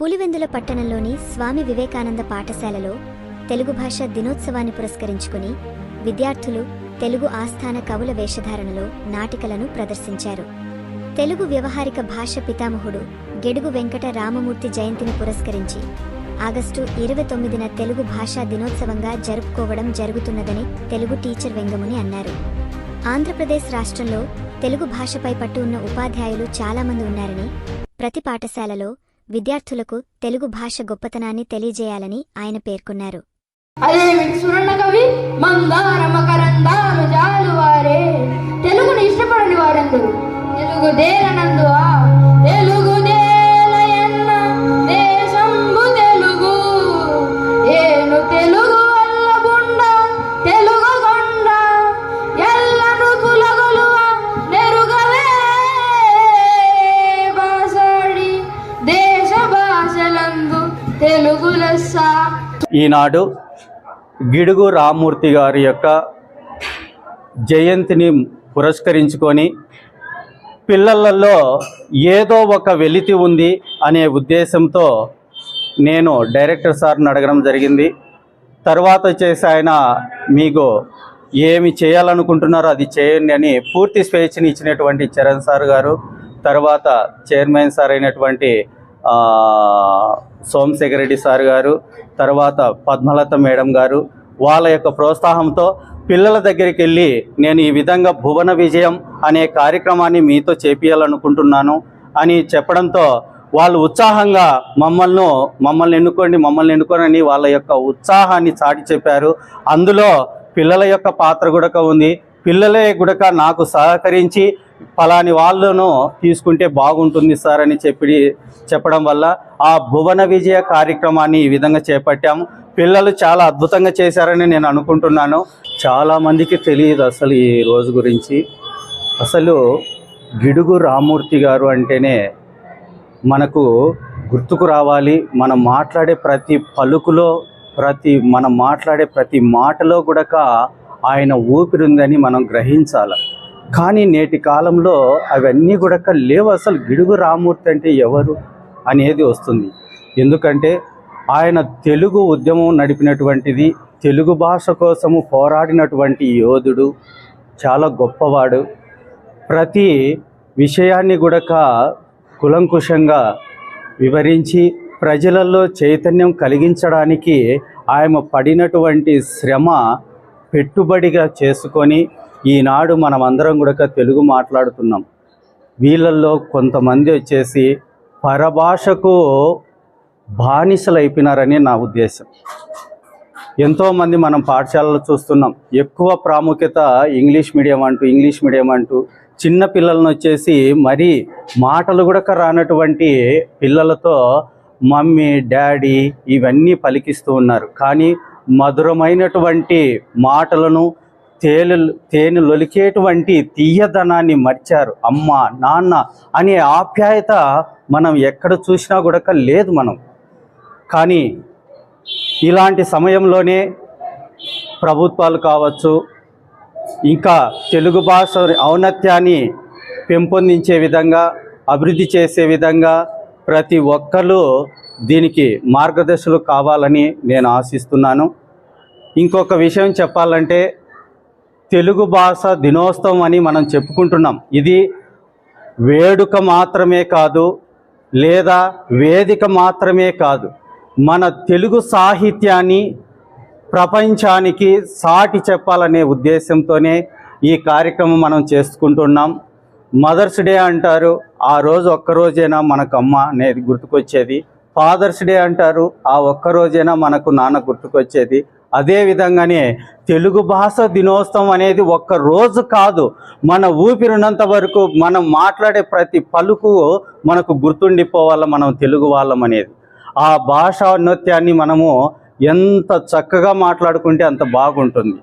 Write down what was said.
పులివెందుల పట్టణంలోని స్వామి వివేకానంద పాఠశాలలో తెలుగు భాష దినోత్సవాన్ని పురస్కరించుకుని విద్యార్థులు తెలుగు ఆస్థాన కవుల వేషధారణలో నాటికలను ప్రదర్శించారు. తెలుగు వ్యవహారిక భాష పితామహుడు గెడుగు వెంకట రామమూర్తి జయంతిని పురస్కరించి ఆగస్టు ఇరవై తొమ్మిదిన తెలుగు భాషా దినోత్సవంగా జరుపుకోవడం జరుగుతున్నదని తెలుగు టీచర్ వెంగముని అన్నారు. ఆంధ్రప్రదేశ్ రాష్ట్రంలో తెలుగు భాషపై పట్టు ఉన్న ఉపాధ్యాయులు చాలామంది ఉన్నారని ప్రతి పాఠశాలలో విద్యార్థులకు తెలుగు భాష గొప్పతనాన్ని తెలియజేయాలని ఆయన పేర్కొన్నారు. తెలుగును తెలుగుని ఇష్టపడని వారందరూ తెలుగు తెలుగు ఈనాడు గిడుగు రామ్మూర్తి గారి యొక్క జయంతిని పురస్కరించుకొని పిల్లలలో ఏదో ఒక వెలితి ఉంది అనే ఉద్దేశంతో నేను డైరెక్టర్ సార్ని అడగడం జరిగింది. తర్వాత వచ్చేసి ఆయన మీకు ఏమి చేయాలనుకుంటున్నారో అది చేయండి అని పూర్తి స్వేచ్ఛని ఇచ్చినటువంటి చరణ్ సార్ గారు తర్వాత చైర్మన్ సార్ అయినటువంటి సోమశేఖర్ రెడ్డి సార్ గారు తర్వాత పద్మలత మేడం గారు వాళ్ళ యొక్క ప్రోత్సాహంతో పిల్లల దగ్గరికి వెళ్ళి నేను ఈ విధంగా భువన విజయం అనే కార్యక్రమాన్ని మీతో చేపియాలనుకుంటున్నాను అని చెప్పడంతో వాళ్ళు ఉత్సాహంగా మమ్మల్ని మమ్మల్ని ఎన్నుకోండి మమ్మల్ని ఎన్నుకోనని వాళ్ళ యొక్క ఉత్సాహాన్ని చాటి చెప్పారు. అందులో పిల్లల యొక్క పాత్ర గుడక ఉంది. పిల్లలే గుడక నాకు సహకరించి ఫలాని వాళ్ళను తీసుకుంటే బాగుంటుంది సార్ అని చెప్పి చెప్పడం వల్ల ఆ భువన విజయ కార్యక్రమాన్ని ఈ విధంగా చేపట్టాము. పిల్లలు చాలా అద్భుతంగా చేశారని నేను అనుకుంటున్నాను. చాలామందికి తెలియదు అసలు ఈ రోజు గురించి. అసలు గిడుగు రామూర్తి గారు అంటేనే మనకు గుర్తుకు రావాలి. మనం మాట్లాడే ప్రతి పలుకులో ప్రతి మనం మాట్లాడే ప్రతి మాటలో కూడా ఆయన ఊపిరి ఉందని మనం గ్రహించాలి. కానీ నేటి కాలంలో అవన్నీ కూడా లేవు అసలు. గిడుగు రామూర్తి అంటే ఎవరు అనేది వస్తుంది. ఎందుకంటే ఆయన తెలుగు ఉద్యమం నడిపినటువంటిది తెలుగు భాష కోసము పోరాడినటువంటి యోధుడు చాలా గొప్పవాడు. ప్రతి విషయాన్ని కూడా కులంకుశంగా వివరించి ప్రజలలో చైతన్యం కలిగించడానికి ఆయన పడినటువంటి శ్రమ పెట్టుబడిగా చేసుకొని ఈనాడు మనం అందరం కూడా తెలుగు మాట్లాడుతున్నాం. వీళ్ళల్లో కొంతమంది వచ్చేసి పరభాషకు బానిసలు అయిపోయినారని నా ఉద్దేశం. ఎంతోమంది మనం పాఠశాలలో చూస్తున్నాం. ఎక్కువ ప్రాముఖ్యత ఇంగ్లీష్ మీడియం అంటూ ఇంగ్లీష్ మీడియం అంటూ చిన్న పిల్లలను వచ్చేసి మరి మాటలు కూడా రానటువంటి పిల్లలతో మమ్మీ డాడీ ఇవన్నీ పలికిస్తూ ఉన్నారు. కానీ మధురమైనటువంటి మాటలను తేలు తేనె లొలికేటువంటి తీయదనాన్ని మర్చారు. అమ్మ నాన్న అనే ఆప్యాయత మనం ఎక్కడ చూసినా కూడా లేదు మనం. కానీ ఇలాంటి సమయంలోనే ప్రభుత్వాలు కావచ్చు ఇంకా తెలుగు భాష ఔన్నత్యాన్ని పెంపొందించే విధంగా అభివృద్ధి చేసే విధంగా ప్రతి ఒక్కరు దీనికి మార్గదర్శులు కావాలని నేను ఆశిస్తున్నాను. ఇంకొక విషయం చెప్పాలంటే తెలుగు భాష దినోత్సవం అని మనం చెప్పుకుంటున్నాం. ఇది వేడుక మాత్రమే కాదు లేదా వేదిక మాత్రమే కాదు మన తెలుగు సాహిత్యాన్ని ప్రపంచానికి సాటి చెప్పాలనే ఉద్దేశంతోనే ఈ కార్యక్రమం మనం చేసుకుంటున్నాం. మదర్స్ డే అంటారు ఆ రోజు ఒక్కరోజైనా మనకు అమ్మ అనేది గుర్తుకొచ్చేది. ఫాదర్స్ డే అంటారు ఆ ఒక్కరోజైనా మనకు నాన్న గుర్తుకొచ్చేది. అదే విధంగానే తెలుగు భాష దినోత్సవం అనేది ఒక్క రోజు కాదు. మన ఊపిరినంత వరకు మనం మాట్లాడే ప్రతి పలుకు మనకు గుర్తుండిపోవాల మనం తెలుగు వాళ్ళం అనేది. ఆ భాషా నృత్యాన్ని మనము ఎంత చక్కగా మాట్లాడుకుంటే అంత బాగుంటుంది.